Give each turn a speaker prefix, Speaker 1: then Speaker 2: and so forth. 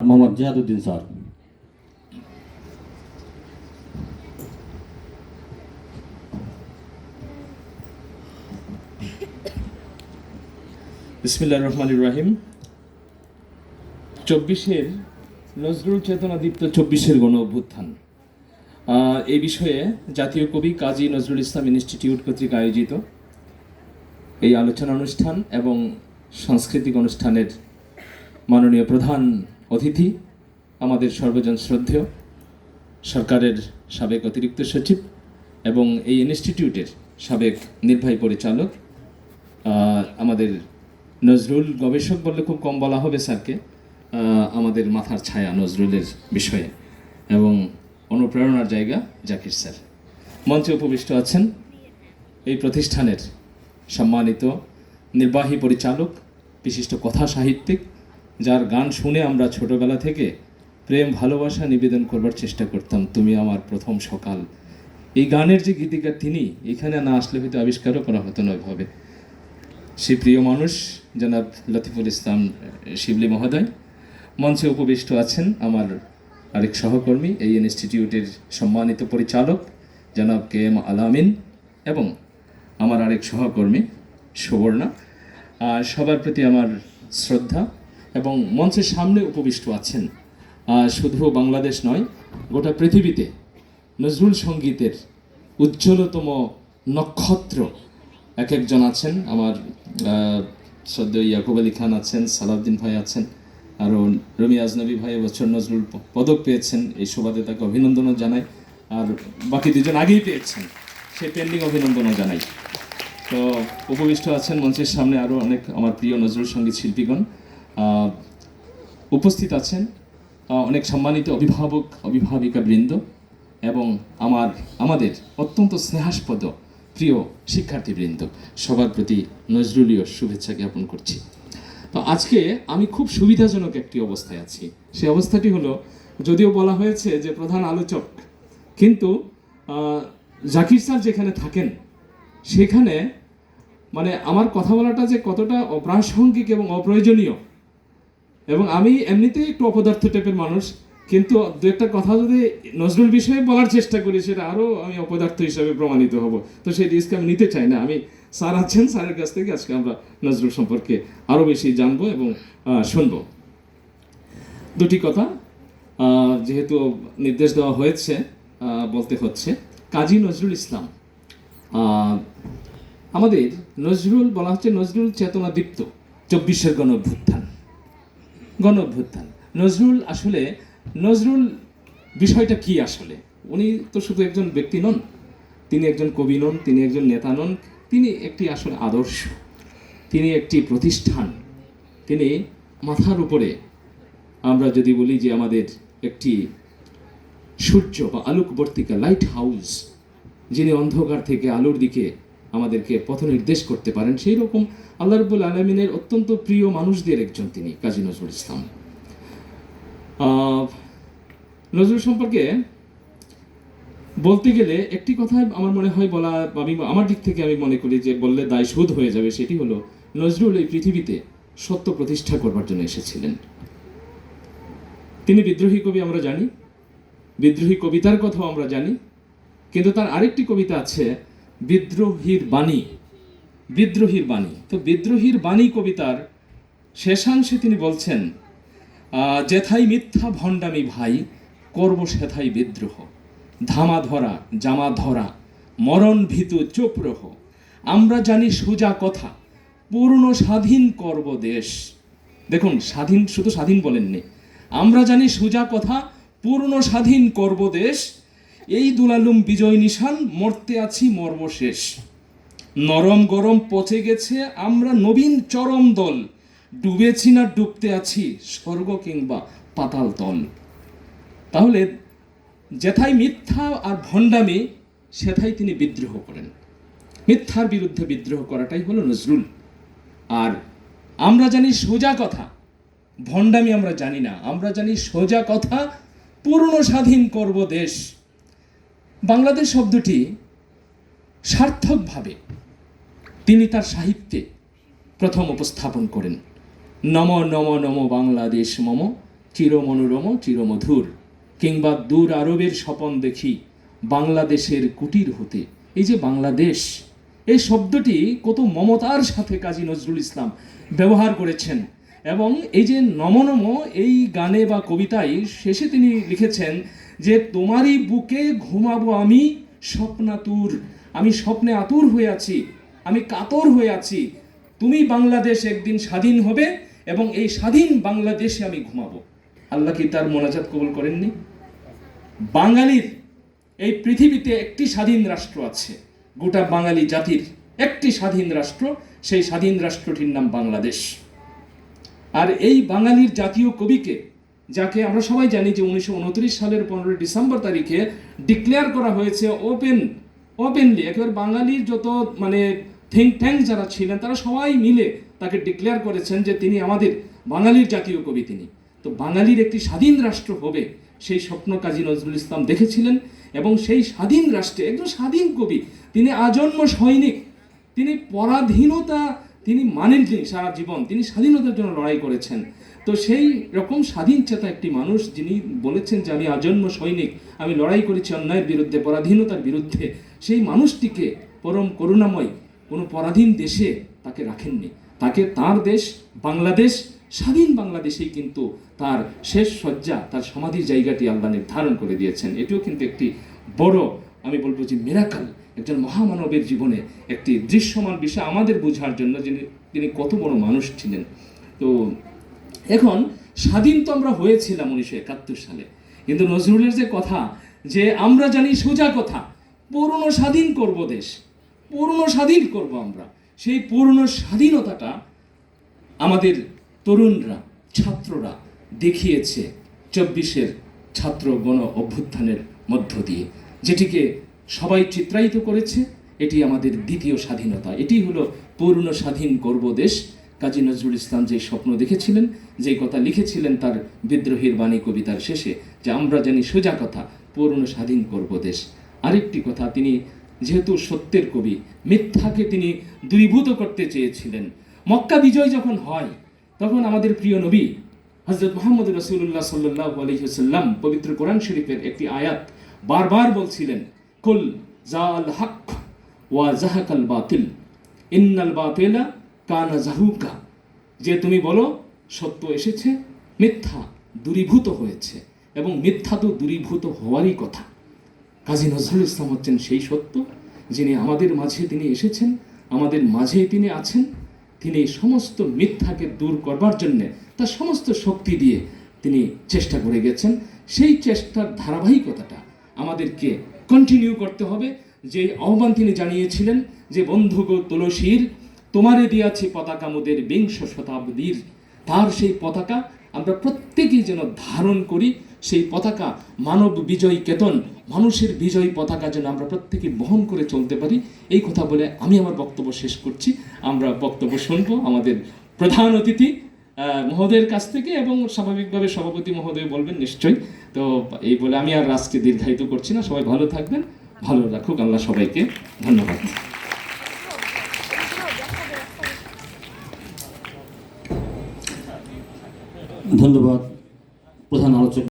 Speaker 1: Mohammad জিহাদুদ্দিন sir.
Speaker 2: বিসমিল্লা রহমান ইব্রাহিম চব্বিশের নজরুল চেতনা দীপ্ত চব্বিশের গণ অভ্যুত্থান। এই বিষয়ে জাতীয় কবি কাজী নজরুল ইসলাম ইনস্টিটিউট কর্তৃক আয়োজিত এই আলোচনা অনুষ্ঠান এবং সাংস্কৃতিক অনুষ্ঠানের মাননীয় প্রধান অতিথি, আমাদের সর্বজন শ্রদ্ধেয় সরকারের সাবেক অতিরিক্ত সচিব এবং এই ইনস্টিটিউটের সাবেক নির্বাহী পরিচালক আমাদের নজরুল গবেষক বললে খুব কম বলা হবে স্যারকে আমাদের মাথার ছায়া নজরুলের বিষয়ে এবং অনুপ্রেরণার জায়গা জাকির স্যার। মঞ্চে উপবিষ্ট আছেন এই প্রতিষ্ঠানের সম্মানিত নির্বাহী পরিচালক, বিশিষ্ট কথা সাহিত্যিক যার গান শুনে আমরা ছোটবেলা থেকে প্রেম, ভালোবাসা নিবেদন করবার চেষ্টা করতাম, তুমি আমার প্রথম সকাল। এই গানের যে গীতিকার তিনি, এখানে না আসলে হয়তো আবিষ্কারও করা হতো না ওইভাবে। সেই প্রিয় মানুষ, জনাব লতিফুল ইসলাম শিবলি মহোদয়। মঞ্চে উপবিষ্ট আছেন আমার আরেক সহকর্মী, এই ইনস্টিটিউটের সম্মানিত পরিচালক, জনাব কে এম আলামিন এবং আমার আরেক সহকর্মী, সুবর্ণা। সবার প্রতি আমার শ্রদ্ধা। এবং মঞ্চের সামনে উপবিষ্ট আছেন। শুধু বাংলাদেশ নয়, গোটা পৃথিবীতে নজরুল সঙ্গীতের উজ্জ্বলতম নক্ষত্র এক একজন আছেন। আমার সদ্য ইয়াকুব আলী খান আছেন, সালাউদ্দিন ভাই আছেন, আরও রমি আজনবী ভাই এবছর নজরুল পদক পেয়েছেন। এই সুবাদে তাকে অভিনন্দনও জানাই। আর বাকি দুজন আগেই পেয়েছেন সেই পেন্ডিং অভিনন্দনও জানাই। তো উপবিষ্ট আছেন মঞ্চের সামনে আরও অনেক আমার প্রিয় নজরুল সংগীত শিল্পীগণ। উপস্থিত আছেন অনেক সম্মানিত অভিভাবক, অভিভাবিকা বৃন্দ এবং আমার, আমাদের অত্যন্ত স্নেহাস্পদ প্রিয় শিক্ষার্থীবৃন্দ সবার প্রতি নজরুলীয় শুভেচ্ছা জ্ঞাপন করছি। তো আজকে আমি খুব সুবিধাজনক একটি অবস্থায় আছি। সেই অবস্থাটি হলো, যদিও বলা হয়েছে যে প্রধান আলোচক, কিন্তু জাকির স্যার যেখানে থাকেন, সেখানে মানে আমার কথা বলাটা যে কতটা অপ্রাসঙ্গিক এবং অপ্রয়োজনীয় এবং আমি এমনিতেই একটু অপদার্থ টাইপের মানুষ, কিন্তু দু একটা কথা যদি নজরুল বিষয়ে বলার চেষ্টা করি, সেটা আরও আমি অপদার্থ হিসাবে প্রমাণিত হব। তো সেই রিস্ক আমি নিতে চাই না। আমি স্যার আছেন, স্যারের কাছ থেকে আজকে আমরা নজরুল সম্পর্কে আরও বেশি জানব এবং শুনব। দুটি কথা যেহেতু নির্দেশ দেওয়া হয়েছে বলতে হচ্ছে, কাজী নজরুল ইসলাম আমাদের নজরুল, বলা হচ্ছে নজরুল চেতনা দীপ্ত, চব্বিশের গণ অভ্যুত্থান গণ অভ্যুত্থান নজরুল আসলে, নজরুল বিষয়টা কি আসলে? উনি তো শুধু একজন ব্যক্তি নন, তিনি একজন কবি নন, তিনি একজন নেতা নন, তিনি একটি আসলে আদর্শ, তিনি একটি প্রতিষ্ঠান, তিনি মাথার উপরে, আমরা যদি বলি যে আমাদের একটি সূর্য বা আলোকবর্তিকা লাইট হাউস যিনি অন্ধকার থেকে আলোর দিকে আমাদেরকে পথ নির্দেশ করতে পারেন। সেই রকম আল্লাহ রবুল আলমিনের অত্যন্ত প্রিয় মানুষদের একজন তিনি, কাজী নজরুল ইসলাম। নজরুল সম্পর্কে বলতে গেলে একটি কথা আমার মনে হয় বলা, আমি, আমার দিক থেকে আমি মনে করি যে বললে দায় শোধ হয়ে যাবে, সেটি হলো নজরুল এই পৃথিবীতে সত্য প্রতিষ্ঠা করবার জন্য এসেছিলেন। তিনি বিদ্রোহী কবি আমরা জানি, বিদ্রোহী কবিতার কথাও আমরা জানি, কিন্তু তার আরেকটি কবিতা আছে বিদ্রোহীর বাণী বিদ্রোহীর বাণী। তো বিদ্রোহীর বাণী কবিতার শেষাংশে তিনি বলছেন যেথাই মিথ্যা ভণ্ডামি ভাই, করব সেথাই বিদ্রোহ। ধামা ধরা জামা ধরা মরণ ভীতু চুপ রহ। আমরা জানি সোজা কথা, পূর্ণ স্বাধীন করব দেশ। দেখুন, স্বাধীন, শুধু স্বাধীন বলেননি। আমরা জানি সোজা কথা, পূর্ণ স্বাধীন করব দেশ। এই দুলালুম বিজয় নিশান, মরতে আছি মর্মশেষ। নরম গরম পচে গেছে, আমরা নবীন চরম দল। ডুবেছি না ডুবতে আছি, স্বর্গ কিংবা পাতাল তল। তাহলে যেথায় মিথ্যা আর ভণ্ডামি, সেথায় তিনি বিদ্রোহ করেন। মিথ্যার বিরুদ্ধে বিদ্রোহ করাটাই হলো নজরুল। আর আমরা জানি সোজা কথা, ভণ্ডামি আমরা জানি না। আমরা জানি সোজা কথা, পূর্ণ স্বাধীন করব দেশ। বাংলাদেশ শব্দটি সার্থকভাবে তিনি তার সাহিত্যে প্রথম উপস্থাপন করেন। নম নম নম বাংলাদেশ, মম চিরমনোরম চিরমধুর, কিংবা দূর আরবের স্বপন দেখি বাংলাদেশের কুটির হতে। এই যে বাংলাদেশ, এই শব্দটি কত মমতার সাথে কাজী নজরুল ইসলাম ব্যবহার করেছেন এবং এই যে নমনম, এই গানে বা কবিতায় শেষে তিনি লিখেছেন যে, তোমারই বুকে ঘুমাবো আমি স্বপ্নাতুর। আমি স্বপ্নে আতুর হয়ে আছি, আমি কাতর হয়ে আছি। তুমি বাংলাদেশ একদিন স্বাধীন হবে এবং এই স্বাধীন বাংলাদেশে আমি ঘুমাবো। আল্লাহ কি তার মোনাজাত কবুল করেননি? বাঙালির এই পৃথিবীতে একটি স্বাধীন রাষ্ট্র আছে, গোটা বাঙালি জাতির একটি স্বাধীন রাষ্ট্র। সেই স্বাধীন রাষ্ট্রটির নাম বাংলাদেশ। আর এই বাঙালির জাতীয় কবিকে, যাকে আমরা সবাই জানি যে উনিশশো উনত্রিশ সালের পনেরোই ডিসেম্বর তারিখে ডিক্লেয়ার করা হয়েছে ওপেন ওপেনলি একেবারে বাঙালির যত মানে থিঙ্ক ট্যাঙ্ক যারা ছিলেন, তারা সবাই মিলে তাকে ডিক্লেয়ার করেছেন যে তিনি আমাদের বাঙালির জাতীয় কবি তিনি। তো বাঙালির একটি স্বাধীন রাষ্ট্র হবে, সেই স্বপ্ন কাজী নজরুল ইসলাম দেখেছিলেন এবং সেই স্বাধীন রাষ্ট্রে একজন স্বাধীন কবি, তিনি আজন্ম সৈনিক, তিনি পরাধীনতা তিনি মানেননি সারা জীবন তিনি স্বাধীনতার জন্য লড়াই করেছেন। তো সেই রকম স্বাধীন চেতা একটি মানুষ যিনি বলেছেন যে, আমি আজন্ম সৈনিক, আমি লড়াই করেছি অন্যায়ের বিরুদ্ধে, পরাধীনতার বিরুদ্ধে। সেই মানুষটিকে পরম করুণাময় কোনো পরাধীন দেশে তাকে রাখেননি। তাকে তার দেশ, বাংলাদেশ, স্বাধীন বাংলাদেশেই কিন্তু তার শেষ শয্যা, তার সমাধির জায়গাটি আল্লাহ নির্ধারণ করে দিয়েছেন। এটিও কিন্তু একটি বড়, আমি বলব যে মেরাকাল একজন মহামানবের জীবনে একটি দৃশ্যমান বিষয় আমাদের বোঝার জন্য যিনি, তিনি কত বড় মানুষ ছিলেন। তো এখন স্বাধীন তো আমরা হয়েছিলাম উনিশশো একাত্তর সালে। কিন্তু নজরুলের যে কথা, যে আমরা জানি সোজা কথা, পুরনো স্বাধীন করব দেশ, পুরনো স্বাধীন করব আমরা, সেই পুরনো স্বাধীনতাটা আমাদের তরুণরা, ছাত্ররা দেখিয়েছে চব্বিশের ছাত্র গণ অভ্যুত্থানের মধ্য দিয়ে, যেটিকে সবাই চিত্রায়িত করেছে, এটি আমাদের দ্বিতীয় স্বাধীনতা। এটি হলো পূর্ণ স্বাধীন করব দেশ। কাজী নজরুল ইসলাম যে স্বপ্ন দেখেছিলেন, যে কথা লিখেছিলেন তার বিদ্রোহীর বাণী কবিতার শেষে, যে আমরা জানি সোজা কথা, পূর্ণ স্বাধীন করব দেশ। আরেকটি কথা, তিনি যেহেতু সত্যের কবি, মিথ্যাকে তিনি দূরীভূত করতে চেয়েছিলেন। মক্কা বিজয় যখন হয়, তখন আমাদের প্রিয় নবী হজরত মোহাম্মদ রসুল্লাহ সাল্লাহ আলহিহাল্লাম পবিত্র কোরআন শরীফের একটি আয়াত বারবার বলছিলেন কুল জাল হক ওয়া জাহাকাল বাতিল। ইন্নাল বাতিলা কানা জাহুকা। যে তুমি বলো, সত্য এসেছে, মিথ্যা দূরীভূত হয়েছে এবং মিথ্যা তো দূরীভূত হওয়ারই কথা। কাজী নজরুল ইসলাম হচ্ছেন সেই সত্য, যিনি আমাদের মাঝে তিনি এসেছেন, আমাদের মাঝেই তিনি আছেন। তিনি সমস্ত মিথ্যাকে দূর করবার জন্যে তার সমস্ত শক্তি দিয়ে তিনি চেষ্টা করে গেছেন। সেই চেষ্টার ধারাবাহিকতাটা আমাদেরকে কন্টিনিউ করতে হবে। যে আহ্বান তিনি জানিয়েছিলেন যে বন্ধুগো তুলসীর, তোমারে দিয়াছি পতাকা মোদের বিংশ শতাব্দীর। তার সেই পতাকা আমরা প্রত্যেকেই যেন ধারণ করি। সেই পতাকা মানব বিজয় কেতন, মানুষের বিজয় পতাকা যেন আমরা প্রত্যেকে বহন করে চলতে পারি। এই কথা বলে আমি আমার বক্তব্য শেষ করছি। আমরা বক্তব্য শুনব আমাদের প্রধান অতিথি মহোদয়ের কাছ থেকে এবং স্বাভাবিকভাবে সভাপতি মহোদয় বলবেন নিশ্চয়ই। তো এই বলে আমি আর রাজকে দীর্ঘায়িত করছি না। সবাই ভালো থাকবেন, ভালো রাখুক। আল্লাহ সবাইকে ধন্যবাদ।
Speaker 1: ধন্যবাদ। প্রধান আলোচক